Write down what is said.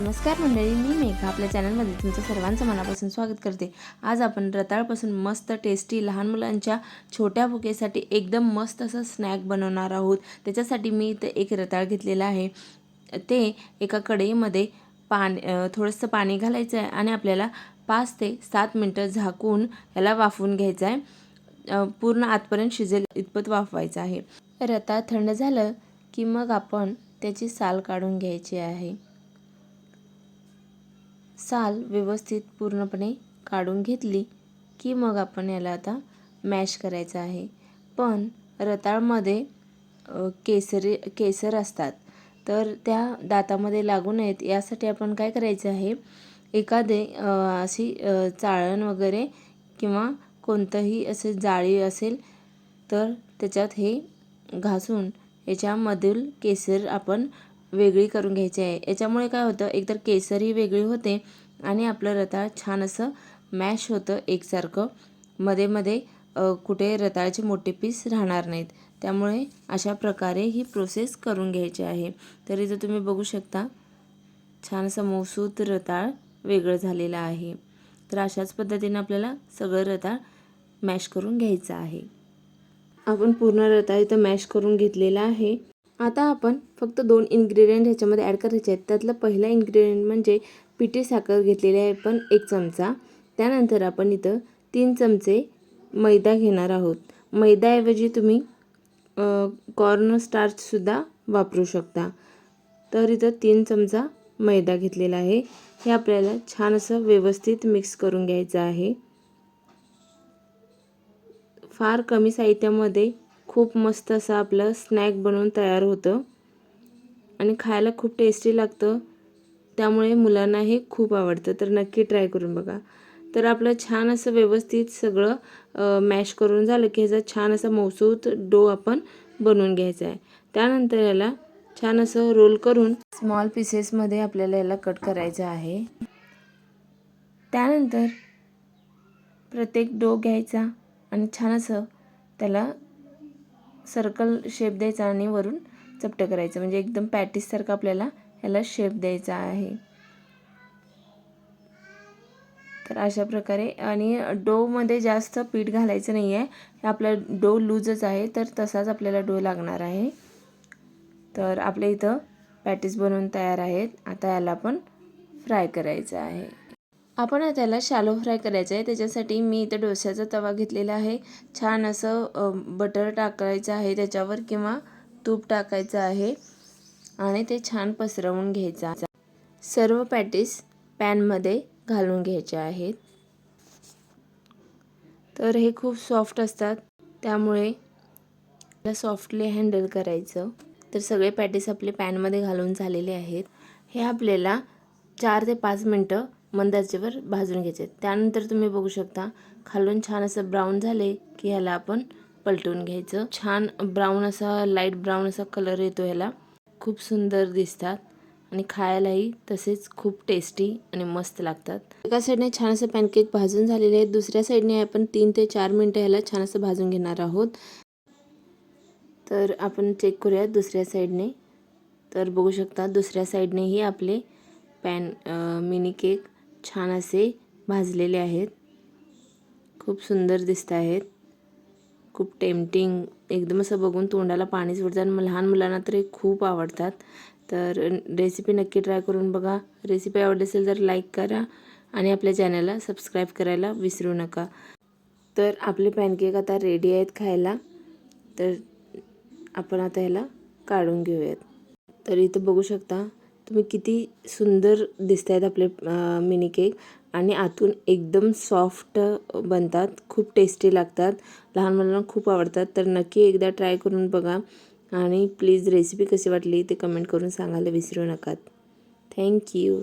नमस्कार मंडळी मी मेघा. आपल्या चॅनलमध्ये तुमचं सर्वांचं मनापासून स्वागत करते. आज आपण रताळपासून मस्त टेस्टी लहान मुलांच्या छोट्या भुकेसाठी एकदम मस्त असं स्नॅक बनवणार आहोत. त्याच्यासाठी मी इथं एक रताळ घेतलेला आहे. ते एका कढईमध्ये पाणी थोडंसं पाणी घालायचं आहे आणि आपल्याला पाच ते सात मिनटं झाकून याला वाफवून घ्यायचं आहे. पूर्ण आतपर्यंत शिजेल इतपत वाफवायचं आहे. रताळ थंड झालं की मग आपण त्याची साल काढून घ्यायची आहे. साल व्यवस्थित पूर्णपणे काढून घेतली की मग आपण याला आता मॅश करायचं आहे. पण रताळमध्ये केसरी केसर असतात. तर त्या दातामध्ये लागू नयेत. यासाठी आपण काय करायचं आहे? एखादे अशी चाळण वगैरे किंवा कोणतंही असे जाळी असेल तर त्याच्यात हे घासून याच्यामधील केसर आपण वेगळी करून घ्यायची आहे. याच्यामुळे काय होतं एकतर केसरही वेगळी होते आणि आपलं रताळ छान असं मॅश होतं एकसारखं. मध्ये मध्ये कुठे रताळचे मोठे पीस राहणार नाहीत. त्यामुळे अशा प्रकारे ही प्रोसेस करून घ्यायची आहे. तर इथं तुम्ही बघू शकता छान असं मऊसूत रताळ वेगळं झालेलं आहे. तर अशाच पद्धतीने आपल्याला सगळं रताळ मॅश करून घ्यायचं आहे. आपण पूर्ण रताळ इथं मॅश करून घेतलेला आहे. आता आपण फक्त दोन इन्ग्रेडियंट ह्याच्यामध्ये ॲड करायचे आहेत. त्यातलं पहिला इन्ग्रेडियंट म्हणजे पिठी साखर घेतलेली आहे पण एक चमचा. त्यानंतर आपण इथं तीन चमचे मैदा घेणार आहोत. मैद्याऐवजी तुम्ही कॉर्न स्टार्चसुद्धा वापरू शकता. तर इथं तीन चमचा मैदा घेतलेला आहे. हे आपल्याला छान असं व्यवस्थित मिक्स करून घ्यायचं आहे. फार कमी साहित्यामध्ये खूप मस्त असं आपलं स्नॅक बनवून तयार होतं. आणि खायला खूप टेस्टी लागतं. त्यामुळे मुलांना हे खूप आवडतं. तर नक्की ट्राय करून बघा. तर आपलं छान असं व्यवस्थित सगळं मॅश करून झालं की ह्याचा छान असा मौसूत डो आपण बनवून घ्यायचा आहे. त्यानंतर याला छान असं रोल करून स्मॉल पीसेसमध्ये आपल्याला याला कट करायचं आहे. त्यानंतर प्रत्येक डो घ्यायचा आणि छान असं त्याला सर्कल शेप द्यायचा आणि वरून चपटं करायचं. म्हणजे एकदम पॅटीससारखं आपल्याला ह्याला शेप द्यायचा आहे. तर अशा प्रकारे आणि डोमध्ये जास्त पीठ घालायचं नाही आहे आपला डो लूजच आहे तर तसाच आपल्याला डो लागणार आहे. तर आपल्या इथं पॅटीस बनवून तयार आहेत. आता याला आपण फ्राय करायचं आहे. आपण त्याला शॅलो फ्राय करायचं आहे. त्याच्यासाठी मी इथं डोश्याचा तवा घेतलेला आहे. छान असं बटर टाकायचं आहे त्याच्यावर किंवा तूप टाकायचं आहे. आणि ते छान पसरवून घ्यायचं सर्व पॅटीस पॅनमध्ये घालून घ्यायचे आहेत. तर हे खूप सॉफ्ट असतात. त्यामुळे त्याला सॉफ्टली हँडल करायचं. तर सगळे पॅटीस आपले पॅनमध्ये घालून झालेले आहेत. हे आपल्याला चार ते पाच मिनटं मंदाचेवर भाजून घ्यायचे. त्यानंतर तुम्ही बघू शकता खालून छान असं ब्राऊन झाले की ह्याला आपण पलटून घ्यायचं. छान ब्राऊन असा लाइट ब्राऊन असा कलर येतो ह्याला. खूप सुंदर दिसतात आणि खायलाही तसेच खूप टेस्टी आणि मस्त लागतात. एका साईडने छान असं पॅनकेक भाजून झालेले आहेत. दुसऱ्या साईडने आपण तीन ते चार मिनटं ह्याला छान असं भाजून घेणार आहोत. तर आपण चेक करूयात दुसऱ्या साईडने तर बघू शकता दुसऱ्या साईडनेही आपले पॅन मिनी केक छान असे भाजलेले आहेत. खूप सुंदर दिसत आहेत. खूप टेम्पटिंग एकदम असं बघून तोंडाला पाणी सुटतं आणि लहान मुलांना तर हे खूप आवडतात. तर रेसिपी नक्की ट्राय करून बघा. रेसिपी आवडली असेल तर लाईक करा आणि आपल्या चॅनलला सबस्क्राईब करायला विसरू नका. तर आपले पॅनकेक आता रेडी आहेत खायला. तर आपण आता ह्याला काढून घेऊयात. तर इथं बघू शकता तुम्ही किती सुंदर दिसत आहेत आपले मिनी केक आणि आतून एकदम सॉफ्ट बनतात खूप टेस्टी लागतात. लहान मुलांना खूप आवडतात. तर नक्की एकदा ट्राय करून बघा. आणि प्लीज रेसिपी कशी वाटली ते कमेंट करून सांगायला विसरू नका. थँक्यू